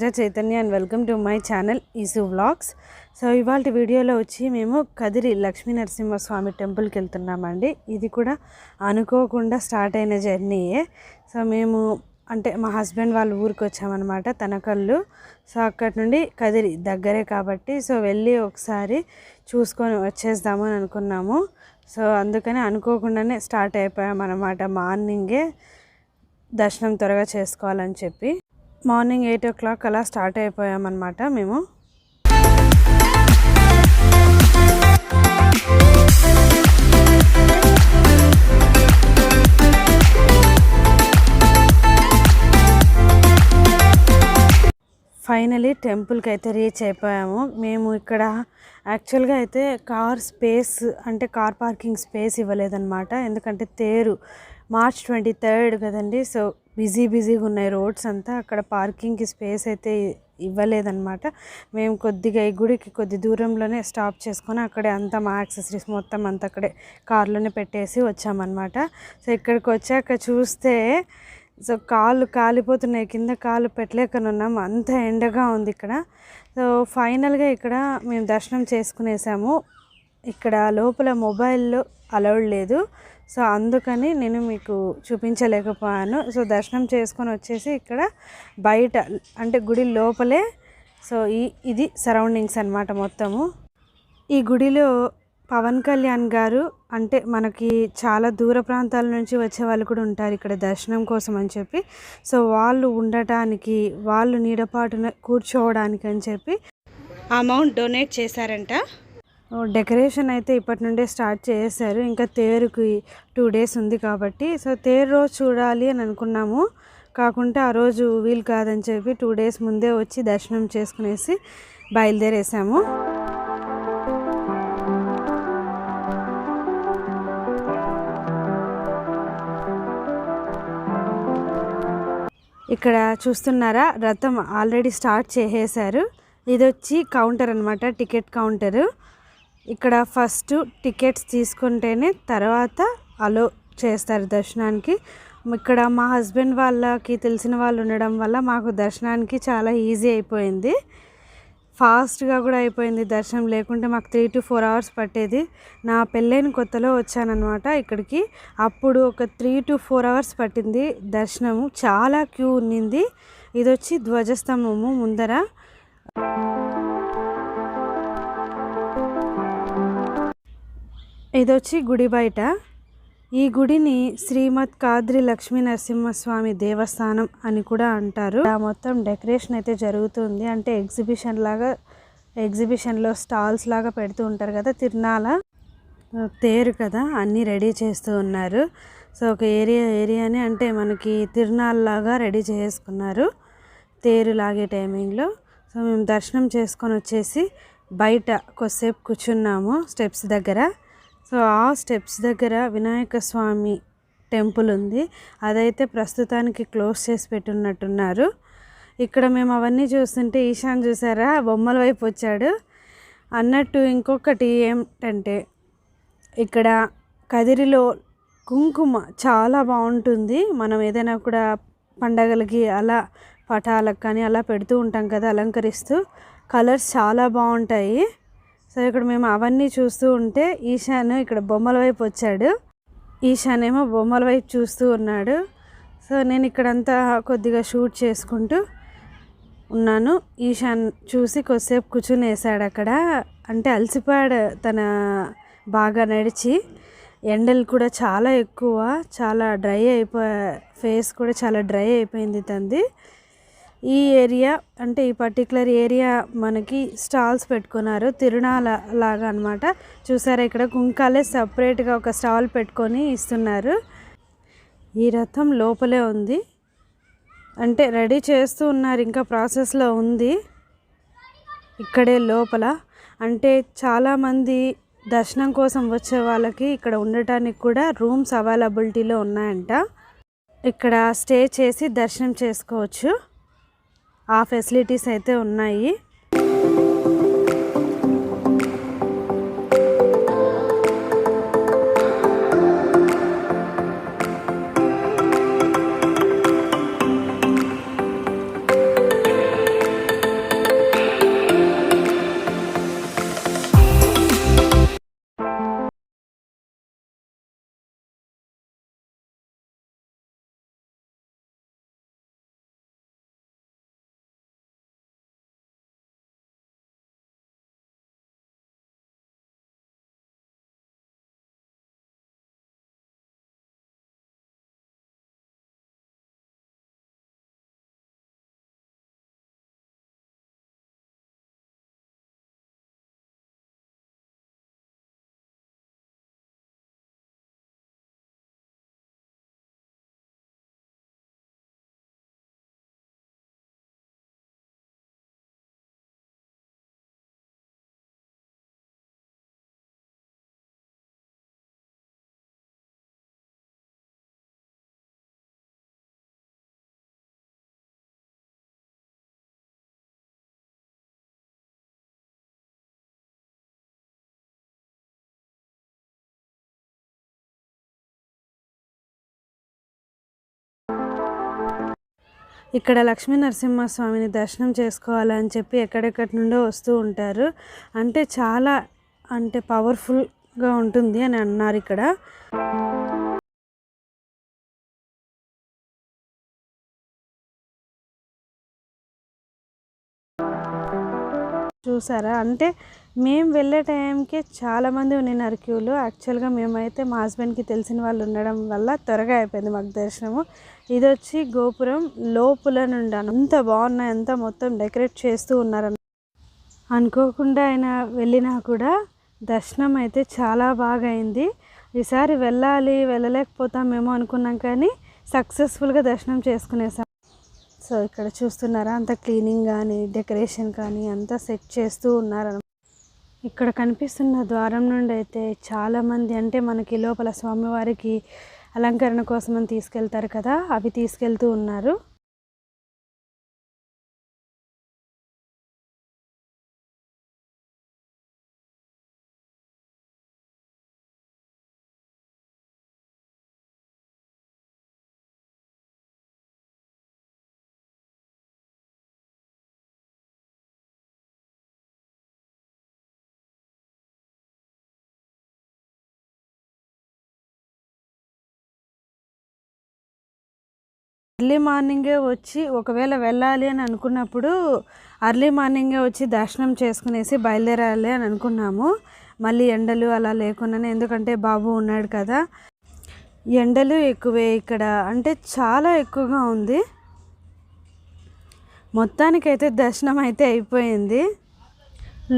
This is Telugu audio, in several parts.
Hello Chaitanya and welcome to my channel ఈసు vlogs. So ఇవాళ వీడియోలో వచ్చి మేము కదిరి లక్ష్మీ నరసింహస్వామి టెంపుల్కి వెళ్తున్నామండి. ఇది కూడా అనుకోకుండా స్టార్ట్ అయిన జర్నీయే. సో మేము అంటే మా హస్బెండ్ వాళ్ళ ఊరికి వచ్చామన్నమాట తనకళ్ళు సో అక్కడి నుండి కదిరి దగ్గరే కాబట్టి సో వెళ్ళి ఒకసారి చూసుకొని వచ్చేద్దాము అని అనుకున్నాము. సో అందుకని అనుకోకుండానే స్టార్ట్ అయిపోయామన్నమాట మార్నింగే. దర్శనం త్వరగా చేసుకోవాలని చెప్పి. మార్నింగ్ ఎయిట్ ఓ క్లాక్ అలా స్టార్ట్ అయిపోయామన్నమాట మేము. ఫైనలీ టెంపుల్కి అయితే రీచ్ అయిపోయాము. మేము ఇక్కడ యాక్చువల్గా అయితే కార్ స్పేస్ అంటే కార్ పార్కింగ్ స్పేస్ ఇవ్వలేదన్నమాట. ఎందుకంటే తేరు. మార్చ్ ట్వంటీ థర్డ్ కదండి. సో బిజీ బిజీగా ఉన్నాయి రోడ్స్ అంతా. అక్కడ పార్కింగ్కి స్పేస్ అయితే ఇవ్వలేదన్నమాట. మేము కొద్దిగా ఈ గుడికి కొద్ది దూరంలోనే స్టాప్ చేసుకొని అక్కడే అంతా మా యాక్సెసరీస్ మొత్తం అంతా అక్కడే కార్లోనే పెట్టేసి వచ్చామన్నమాట. సో ఇక్కడికి వచ్చాక చూస్తే సో కాళ్ళు కాలిపోతున్నాయి. కింద కాళ్ళు పెట్టలేకనున్నాం. అంత ఎండగా ఉంది ఇక్కడ. సో ఫైనల్గా ఇక్కడ మేము దర్శనం చేసుకునేసాము. ఇక్కడ లోపల మొబైల్లో అలౌడ్ లేదు. సో అందుకని నేను మీకు చూపించలేకపోయాను. సో దర్శనం చేసుకొని వచ్చేసి ఇక్కడ బయట అంటే గుడి లోపలే సో ఈ ఇది సరౌండింగ్స్ అన్నమాట మొత్తము. ఈ గుడిలో పవన్ కళ్యాణ్ గారు అంటే మనకి చాలా దూర ప్రాంతాల నుంచి వచ్చే వాళ్ళు కూడా ఉంటారు ఇక్కడ దర్శనం కోసం అని చెప్పి. సో వాళ్ళు ఉండటానికి వాళ్ళు నీడపాటున కూర్చోవడానికి అని చెప్పి అమౌంట్ డొనేట్ చేశారంట. డెకరేషన్ అయితే ఇప్పటి నుండే స్టార్ట్ చేశారు ఇంకా తేరుకి టూ డేస్ ఉంది కాబట్టి. సో తేరు రోజు చూడాలి అని అనుకున్నాము. కాకుంటే ఆ రోజు వీలు కాదని చెప్పి టూ డేస్ ముందే వచ్చి దర్శనం చేసుకునేసి బయలుదేరేసాము. ఇక్కడ చూస్తున్నారా రథం ఆల్రెడీ స్టార్ట్ చేసేసారు ఇది వచ్చి కౌంటర్ అనమాట టికెట్ కౌంటరు. ఇక్కడ ఫస్ట్ టికెట్స్ తీసుకుంటేనే తర్వాత అలో చేస్తారు దర్శనానికి. ఇక్కడ మా హస్బెండ్ వాళ్ళకి తెలిసిన వాళ్ళు ఉండడం వల్ల మాకు దర్శనానికి చాలా ఈజీ అయిపోయింది. ఫాస్ట్గా కూడా అయిపోయింది దర్శనం లేకుంటే మాకు త్రీ టు ఫోర్ అవర్స్ పట్టేది. నా పెళ్ళైన కొత్తలో వచ్చానమాట ఇక్కడికి. అప్పుడు ఒక త్రీ టు ఫోర్ అవర్స్ పట్టింది దర్శనము. చాలా క్యూ ఉన్నింది. ఇది వచ్చి ధ్వజస్తంభము ముందర. ఇది వచ్చి గుడి బయట. ఈ గుడిని శ్రీమద్ కాద్రి లక్ష్మీ నరసింహస్వామి దేవస్థానం అని కూడా అంటారు. ఆ మొత్తం డెకరేషన్ అయితే జరుగుతుంది. అంటే ఎగ్జిబిషన్ లాగా ఎగ్జిబిషన్లో స్టాల్స్ లాగా పెడుతూ ఉంటారు కదా తిరునాల. తేరు కదా అన్నీ రెడీ చేస్తూ ఉన్నారు. సో ఒక ఏరియా ఏరియాని అంటే మనకి తిరునాళ్ళలాగా రెడీ చేసుకున్నారు. తేరు లాగే టైమింగ్లో. సో మేము దర్శనం చేసుకొని వచ్చేసి బయట కొద్దిసేపు కూర్చున్నాము స్టెప్స్ దగ్గర. సో ఆ స్టెప్స్ దగ్గర వినాయక స్వామి టెంపుల్ ఉంది. అదైతే ప్రస్తుతానికి క్లోజ్ చేసి పెట్టున్నట్టున్నారు. ఇక్కడ మేము అవన్నీ చూస్తుంటే ఈశాన్ చూసారా? బొమ్మల వైపు వచ్చాడు. అన్నట్టు ఇంకొకటి ఏమిటంటే ఇక్కడ కదిరిలో కుంకుమ చాలా బాగుంటుంది. మనం ఏదైనా కూడా పండగలకి అలా పటాలకు కానీ అలా పెడుతూ ఉంటాం కదా అలంకరిస్తూ. కలర్స్ చాలా బాగుంటాయి. సో ఇక్కడ మేము అవన్నీ చూస్తూ ఉంటే ఈశాన్ ఇక్కడ బొమ్మల వైపు వచ్చాడు. ఈశాన్ ఏమో బొమ్మల వైపు చూస్తూ ఉన్నాడు. సో నేను ఇక్కడంతా కొద్దిగా షూట్ చేసుకుంటూ ఉన్నాను. ఈశాన్ చూసి కొద్దిసేపు కూర్చుని వేసాడు అక్కడ. అంటే అలసిపోయాడు తన బాగా నడిచి. ఎండలు కూడా చాలా ఎక్కువ చాలా డ్రై అయిపోయా ఫేస్ కూడా చాలా డ్రై అయిపోయింది తంది ఈ ఏరియా అంటే ఈ పర్టికులర్ ఏరియా మనకి స్టాల్స్ పెట్టుకున్నారు. తిరునాల లాగా అనమాట చూసారా ఇక్కడ కుంకాలే సపరేట్గా ఒక స్టాల్ పెట్టుకొని ఇస్తున్నారు. ఈ రథం లోపలే ఉంది. అంటే రెడీ చేస్తూ ఉన్నారు. ఇంకా ప్రాసెస్లో ఉంది. ఇక్కడే లోపల. అంటే చాలామంది దర్శనం కోసం వచ్చే వాళ్ళకి ఇక్కడ ఉండటానికి కూడా రూమ్స్ అవైలబిలిటీలో ఉన్నాయంట. ఇక్కడ స్టే చేసి దర్శనం చేసుకోవచ్చు. ఆ ఫెసిలిటీస్ అయితే ఉన్నాయి. ఇక్కడ లక్ష్మీ నరసింహస్వామిని దర్శనం చేసుకోవాలని చెప్పి ఎక్కడెక్కడి నుండో వస్తూ ఉంటారు. అంటే చాలా అంటే పవర్ఫుల్గా ఉంటుంది అని అన్నారు ఇక్కడ. చూసారా? అంటే మేము వెళ్ళే టైంకి చాలామంది ఉన్నారు క్యూలో యాక్చువల్గా మేమైతే మా హస్బెండ్కి తెలిసిన వాళ్ళు ఉండడం వల్ల త్వరగా అయిపోయింది మాకు దర్శనము. ఇది వచ్చి గోపురం లోపల నుండి అంత బాగున్నాయి అంతా మొత్తం డెకరేట్ చేస్తూ ఉన్నారు అనుకోకుండా ఆయన వెళ్ళినా కూడా దర్శనం అయితే చాలా బాగా అయింది ఈసారి వెళ్ళాలి వెళ్ళలేకపోతామేమో అనుకున్నాం కానీ సక్సెస్ఫుల్గా దర్శనం చేసుకునేసాం. సో ఇక్కడ చూస్తున్నారా అంత క్లీనింగ్ కానీ డెకరేషన్ కానీ అంతా సెట్ చేస్తూ ఉన్నారు ఇక్కడ కనిపిస్తున్న ద్వారం నుండి అయితే చాలామంది అంటే మనకి లోపల స్వామివారికి అలంకరణ కోసం తీసుకెళ్తారు కదా అవి తీసుకెళ్తూ ఉన్నారు. ఎర్లీ మార్నింగే వచ్చి ఒకవేళ వెళ్ళాలి అని అనుకున్నప్పుడు అర్లీ మార్నింగే వచ్చి దర్శనం చేసుకునేసి బయలుదేరాలి అని అనుకున్నాము. మళ్ళీ ఎండలు అలా లేకుండానే ఎందుకంటే బాబు ఉన్నాడు కదా. ఎండలు ఎక్కువే ఇక్కడ. అంటే చాలా ఎక్కువగా ఉంది. మొత్తానికైతే దర్శనం అయితే అయిపోయింది.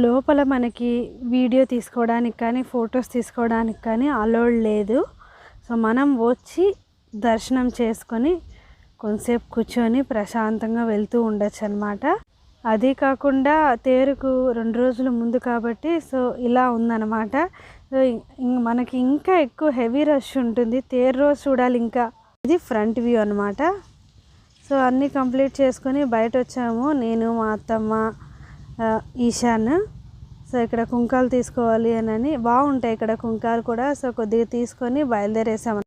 లోపల మనకి వీడియో తీసుకోవడానికి కానీ ఫొటోస్ తీసుకోవడానికి కానీ అలౌడ్ లేదు. సో మనం వచ్చి దర్శనం చేసుకొని కొంతసేపు కూర్చొని ప్రశాంతంగా వెళ్తూ ఉండొచ్చు అనమాట అది కాకుండా తేరుకు రెండు రోజుల ముందు కాబట్టి సో ఇలా ఉందన్నమాట సో మనకి ఇంకా ఎక్కువ హెవీ రష్ ఉంటుంది. తేరు రోజు చూడాలి ఇంకా. ఇది ఫ్రంట్ వ్యూ అనమాట. సో అన్నీ కంప్లీట్ చేసుకొని బయట వచ్చాము నేను మా అత్తమ్మ ఈశాన్. సో ఇక్కడ కుంకాలు తీసుకోవాలి అని బాగుంటాయి ఇక్కడ కుంకాలు కూడా. సో కొద్దిగా తీసుకొని బయలుదేరేసాము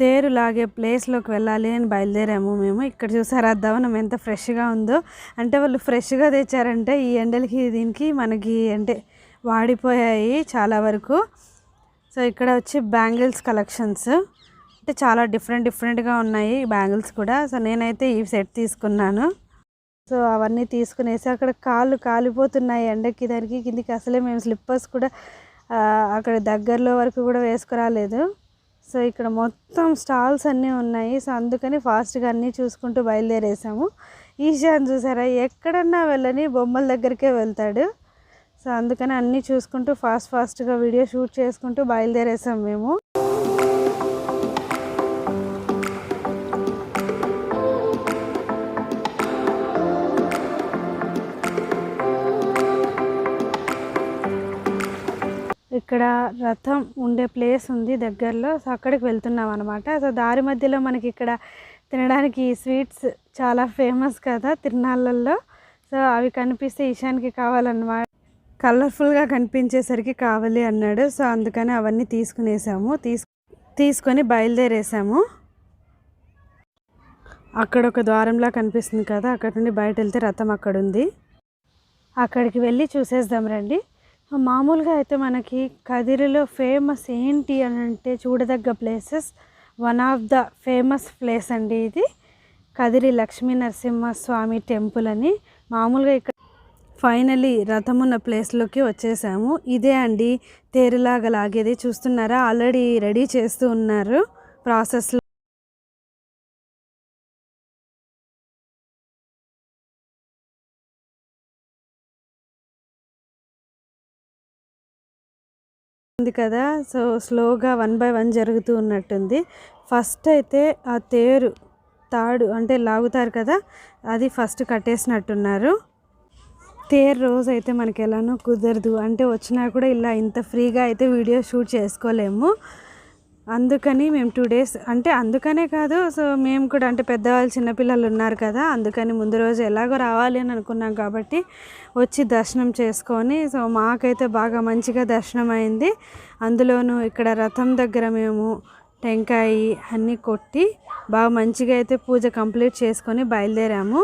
తేరు లాగే ప్లేస్లోకి వెళ్ళాలి అని బయలుదేరాము మేము. ఇక్కడ చూసారా దవనం ఎంత ఫ్రెష్గా ఉందో. అంటే వాళ్ళు ఫ్రెష్గా తెచ్చారంటే ఈ ఎండలకి దీనికి మనకి అంటే వాడిపోయాయి చాలా వరకు. సో ఇక్కడ వచ్చి బ్యాంగిల్స్ కలెక్షన్స్. అంటే చాలా డిఫరెంట్ డిఫరెంట్గా ఉన్నాయి బ్యాంగిల్స్ కూడా. సో నేనైతే ఈ సెట్ తీసుకున్నాను. సో అవన్నీ తీసుకునేసి అక్కడ కాళ్ళు కాలిపోతున్నాయి ఎండకి దానికి కిందికి. అసలే మేము స్లిప్పర్స్ కూడా అక్కడ దగ్గరలో వరకు కూడా వేసుకురాలేదు. సో ఇక్కడ మొత్తం స్టాల్స్ అన్నీ ఉన్నాయి. సో అందుకని ఫాస్ట్గా అన్నీ చూసుకుంటూ బయలుదేరేసాము. ఈశాన్ చూసారా? ఎక్కడన్నా వెళ్ళని బొమ్మల దగ్గరికే వెళ్తాడు. సో అందుకని అన్నీ చూసుకుంటూ ఫాస్ట్ ఫాస్ట్గా వీడియో షూట్ చేసుకుంటూ బయలుదేరేసాం మేము. ఇక్కడ రథం ఉండే ప్లేస్ ఉంది దగ్గరలో. సో అక్కడికి వెళ్తున్నాం అనమాట సో దారి మధ్యలో మనకి ఇక్కడ తినడానికి స్వీట్స్ చాలా ఫేమస్ కదా తిరునాళ్ళల్లో. సో అవి కనిపిస్తే ఈశాన్కి కావాలన్నమాట. కలర్ఫుల్గా కనిపించేసరికి కావాలి అన్నాడు. సో అందుకని అవన్నీ తీసుకునేసాము. తీసు తీసుకొని బయలుదేరేసాము. అక్కడ ఒక ద్వారంలా కనిపిస్తుంది కదా అక్కడ నుండి బయట వెళ్తే రథం అక్కడ ఉంది అక్కడికి వెళ్ళి చూసేద్దాం రండి. మామూలుగా అయితే మనకి కదిరిలో ఫేమస్ ఏంటి అని అంటే చూడదగ్గ places one of the famous place అండి ఇది. కదిరి లక్ష్మీ నరసింహస్వామి టెంపుల్ అని. మామూలుగా ఇక్కడ ఫైనలీ రథమున్న ప్లేస్లోకి వచ్చేసాము. ఇదే అండి తేరులాగా లాగేది చూస్తున్నారా? ఆల్రెడీ రెడీ చేస్తూ ఉన్నారు ప్రాసెస్లో. ఉంది కదా. సో స్లోగా వన్ బై వన్ జరుగుతూ ఉన్నట్టుంది. ఫస్ట్ అయితే ఆ తేరు తాడు అంటే లాగుతారు కదా అది ఫస్ట్ కట్టేసినట్టున్నారు. తేరు రోజు అయితే మనకి ఎలానో కుదరదు. అంటే వచ్చినా కూడా ఇలా ఇంత ఫ్రీగా అయితే వీడియో షూట్ చేసుకోలేము. అందుకని మేము టూ డేస్ అంటే అందుకనే కాదు సో మేము కూడా అంటే పెద్దవాళ్ళు చిన్నపిల్లలు ఉన్నారు కదా అందుకని ముందు రోజు ఎలాగో రావాలి అని అనుకున్నాం కాబట్టి వచ్చి దర్శనం చేసుకొని సో మాకైతే బాగా మంచిగా దర్శనం అయింది అందులోనూ ఇక్కడ రథం దగ్గర మేము టెంకాయ అన్నీ కొట్టి బాగా మంచిగా అయితే పూజ కంప్లీట్ చేసుకొని బయలుదేరాము.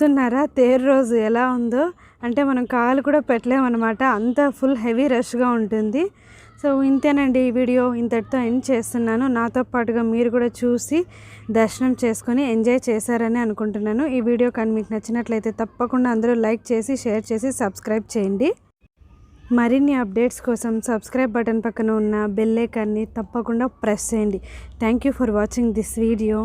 చూస్తున్నారా? తేరు రోజు ఎలా ఉందో? అంటే మనం కాలు కూడా పెట్టలేమన్నమాట. అంత ఫుల్ హెవీ రష్గా ఉంటుంది. సో ఇంతేనండి ఈ వీడియో. ఇంతటితో ఎండ్ చేస్తున్నాను. నాతో పాటుగా మీరు కూడా చూసి దర్శనం చేసుకొని ఎంజాయ్ చేశారని అనుకుంటున్నాను. ఈ వీడియో కానీ మీకు నచ్చినట్లయితే తప్పకుండా అందరూ లైక్ చేసి షేర్ చేసి సబ్స్క్రైబ్ చేయండి. మరిన్ని అప్డేట్స్ కోసం సబ్స్క్రైబ్ బటన్ పక్కన ఉన్న బెల్ ఐకాన్ని తప్పకుండా ప్రెస్ చేయండి. Thank you for watching this video.